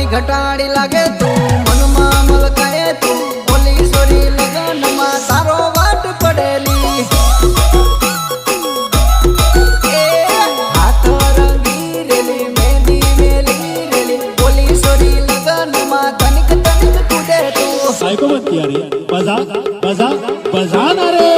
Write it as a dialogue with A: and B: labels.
A: ની ઘટાડી લાગે તું. મનમાં મલકાય તું. બોલી સોરી લગનમાં તારો વાટ પડેલી. એ હાથ રંગી
B: બજા બજા બજા ના રે.